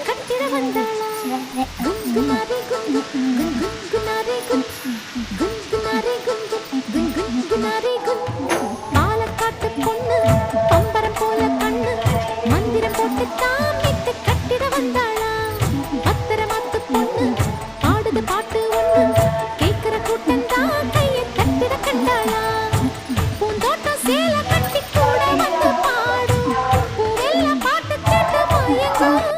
கத்திட வந்தாளா குன் குனாரி குன் குன் குன் குனாரி குன் குன் குனாரி குன் குன் குன் குனாரி குன் பாலக்காட்டு பொண்ணு பம்பரம் போல கண்ணு மந்திரம் போட்டு தாமித்து கட்டிட வந்தாளா பத்திரமாத்து பொண்ணு பாடுது பாட்டு ஒண்ணு கேட்கிற கூட்டம் தான் கையை தட்டிட கண்டாளா பூந்தோட்டம் சேலை கட்டி கூட வந்து பாடும் பூவெல்லாம் பாட்டு கேட்டு வாயங்க